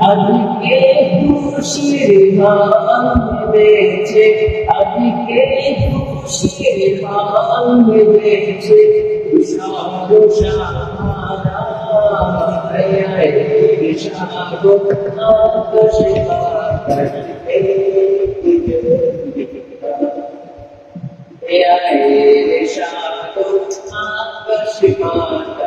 আজকে খুশির মান বেছে আজকে খুশির মান বেছে সারো সারা সারো আকাশ আমি না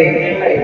அன்றை